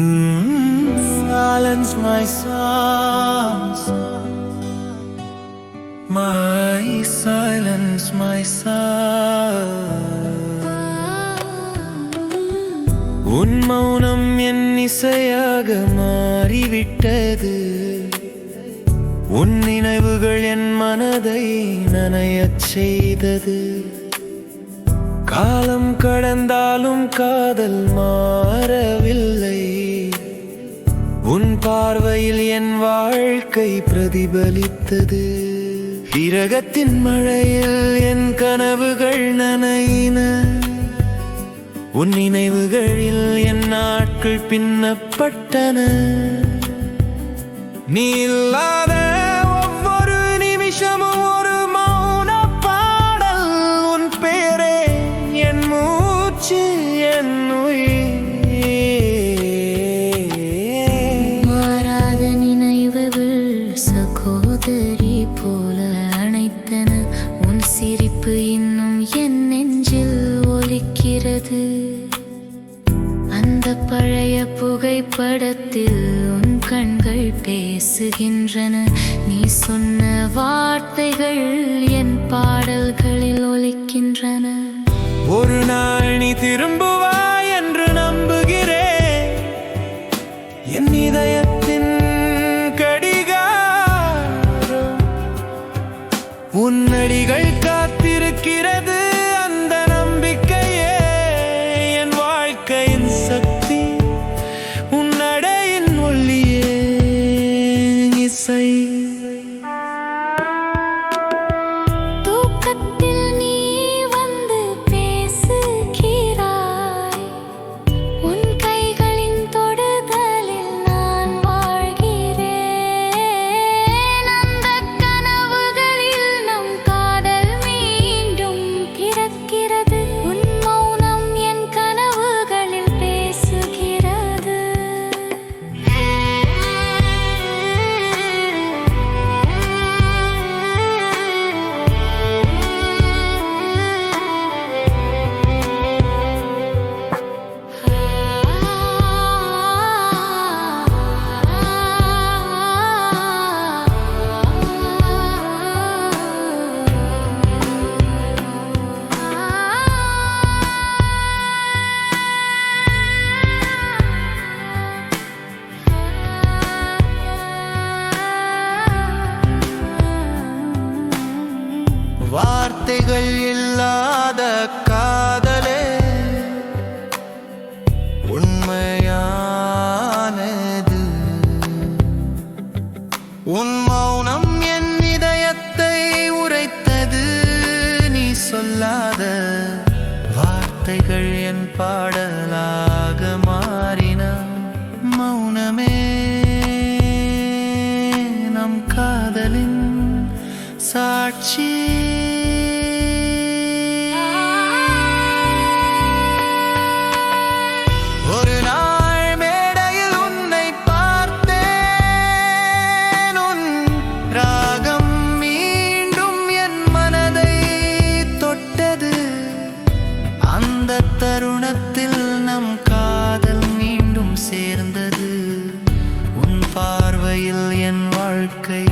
Mm-hmm. silence, my songs. My silence, my son. உன் மௌனம் என் இசையாக மாறிவிட்டது உன் நினைவுகள் என் மனதை நனையச் செய்தது காலம் கடந்தாலும் காதல் மாறவில்லை உன் பார்வையில் என் வாழ்க்கை பிரதிபலித்தது. விரகத்தின் மழையில் என் கனவுகள் நனையின. உன் நினைவுகளில் என் நாட்கள் பின்னப்பட்டன. நீ இல்லாத சிரிப்பு இன்னும் என் நெஞ்சில் ஒலிக்கிறது. அந்த பழைய புகைப்படத்தில் உன் கண்கள் பேசுகின்றன. நீ சொன்ன வார்த்தைகள் என் பாடல்களில் ஒலிக்கின்றன. ஒரு நாள் நீ திரும்புவாய் say. வார்த்தைகள் என் பாடலாக மாறின. மௌனமே நம் காதலின் சாட்சி. அந்த தருணத்தில் நம் காதல் மீண்டும் சேர்ந்தது. உன் பார்வையில் என் வாழ்க்கை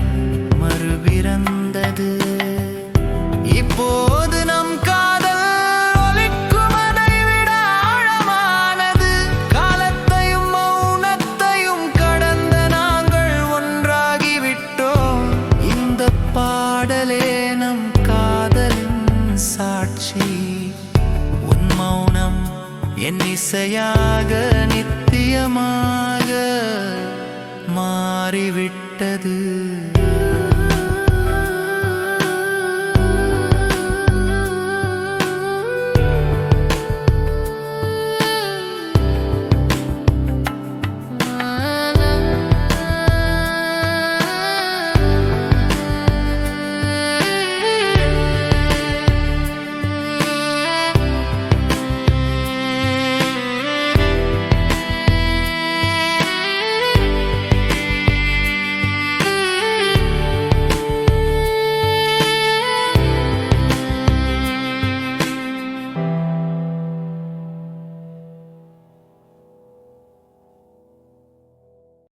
மறுபிறந்தது. என் இசையாக நித்தியமாக மாறிவிட்டது.